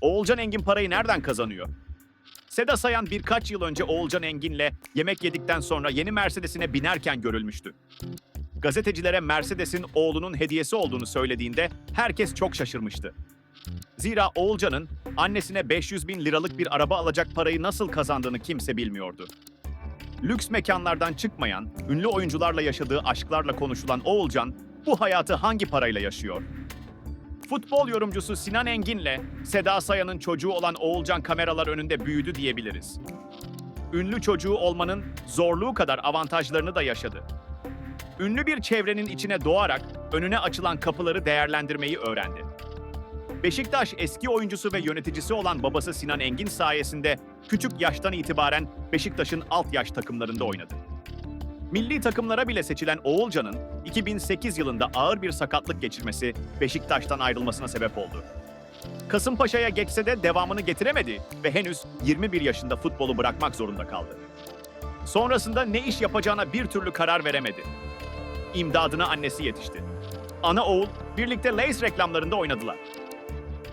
Oğulcan Engin parayı nereden kazanıyor? Seda Sayan birkaç yıl önce Oğulcan Engin'le yemek yedikten sonra yeni Mercedes'ine binerken görülmüştü. Gazetecilere Mercedes'in oğlunun hediyesi olduğunu söylediğinde herkes çok şaşırmıştı. Zira Oğulcan'ın annesine 500 bin liralık bir araba alacak parayı nasıl kazandığını kimse bilmiyordu. Lüks mekanlardan çıkmayan, ünlü oyuncularla yaşadığı aşklarla konuşulan Oğulcan, bu hayatı hangi parayla yaşıyor? Futbol yorumcusu Sinan Engin'le Seda Sayan'ın çocuğu olan Oğulcan kameralar önünde büyüdü diyebiliriz. Ünlü çocuğu olmanın zorluğu kadar avantajlarını da yaşadı. Ünlü bir çevrenin içine doğarak önüne açılan kapıları değerlendirmeyi öğrendi. Beşiktaş eski oyuncusu ve yöneticisi olan babası Sinan Engin sayesinde küçük yaştan itibaren Beşiktaş'ın alt yaş takımlarında oynadı. Milli takımlara bile seçilen Oğulcan'ın 2008 yılında ağır bir sakatlık geçirmesi Beşiktaş'tan ayrılmasına sebep oldu. Kasımpaşa'ya geçse de devamını getiremedi ve henüz 21 yaşında futbolu bırakmak zorunda kaldı. Sonrasında ne iş yapacağına bir türlü karar veremedi. İmdadına annesi yetişti. Ana oğul birlikte Lay's reklamlarında oynadılar.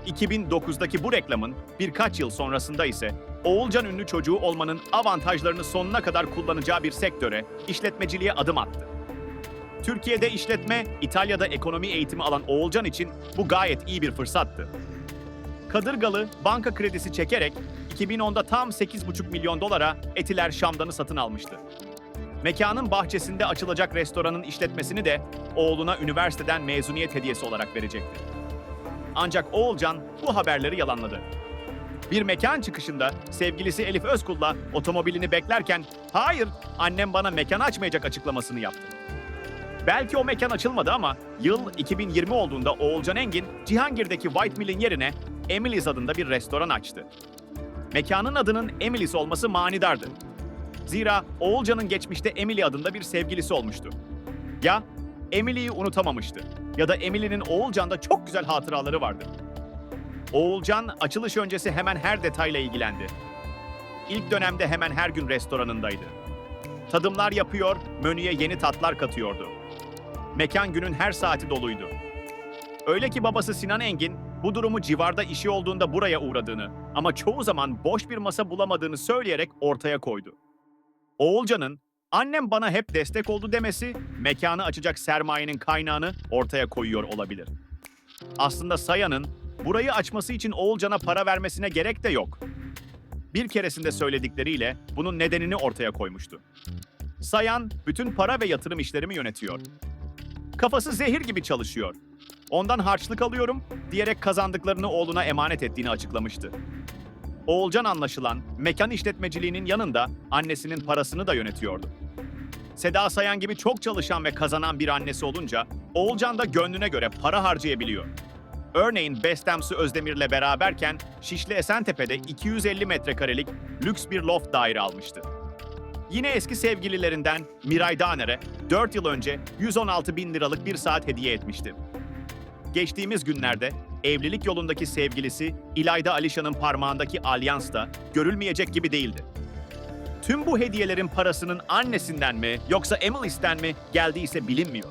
2009'daki bu reklamın birkaç yıl sonrasında ise Oğulcan ünlü çocuğu olmanın avantajlarını sonuna kadar kullanacağı bir sektöre, işletmeciliğe adım attı. Türkiye'de işletme, İtalya'da ekonomi eğitimi alan Oğulcan için bu gayet iyi bir fırsattı. Kadırgalı banka kredisi çekerek 2010'da tam 8,5 milyon dolara Etiler Şam'danı satın almıştı. Mekanın bahçesinde açılacak restoranın işletmesini de oğluna üniversiteden mezuniyet hediyesi olarak verecekti. Ancak Oğulcan bu haberleri yalanladı. Bir mekan çıkışında sevgilisi Elif Özkul'la otomobilini beklerken "Hayır, annem bana mekan açmayacak." açıklamasını yaptı. Belki o mekan açılmadı ama yıl 2020 olduğunda Oğulcan Engin Cihangir'deki White Mill'in yerine Emily's adında bir restoran açtı. Mekanın adının Emily's olması manidardı. Zira Oğulcan'ın geçmişte Emily adında bir sevgilisi olmuştu. Ya Emily'yi unutamamıştı ya da Emily'nin Oğulcan'da çok güzel hatıraları vardı. Oğulcan açılış öncesi hemen her detayla ilgilendi. İlk dönemde hemen her gün restoranındaydı. Tadımlar yapıyor, menüye yeni tatlar katıyordu. Mekan günün her saati doluydu. Öyle ki babası Sinan Engin bu durumu civarda işi olduğunda buraya uğradığını ama çoğu zaman boş bir masa bulamadığını söyleyerek ortaya koydu. Oğulcan'ın annem bana hep destek oldu demesi mekanı açacak sermayenin kaynağını ortaya koyuyor olabilir. Aslında Sayan'ın burayı açması için Oğulcan'a para vermesine gerek de yok. Bir keresinde söyledikleriyle bunun nedenini ortaya koymuştu. Sayan bütün para ve yatırım işlerimi yönetiyor. Kafası zehir gibi çalışıyor. Ondan harçlık alıyorum diyerek kazandıklarını oğluna emanet ettiğini açıklamıştı. Oğulcan anlaşılan mekan işletmeciliğinin yanında annesinin parasını da yönetiyordu. Seda Sayan gibi çok çalışan ve kazanan bir annesi olunca Oğulcan da gönlüne göre para harcayabiliyor. Örneğin Bestemsi Özdemir'le beraberken Şişli Esentepe'de 250 metrekarelik lüks bir loft daire almıştı. Yine eski sevgililerinden Miray Daner'e 4 yıl önce 116 bin liralık bir saat hediye etmişti. Geçtiğimiz günlerde evlilik yolundaki sevgilisi İlayda Alişan'ın parmağındaki alyans da görülmeyecek gibi değildi. Tüm bu hediyelerin parasının annesinden mi yoksa Emily'sten mi geldiyse bilinmiyor.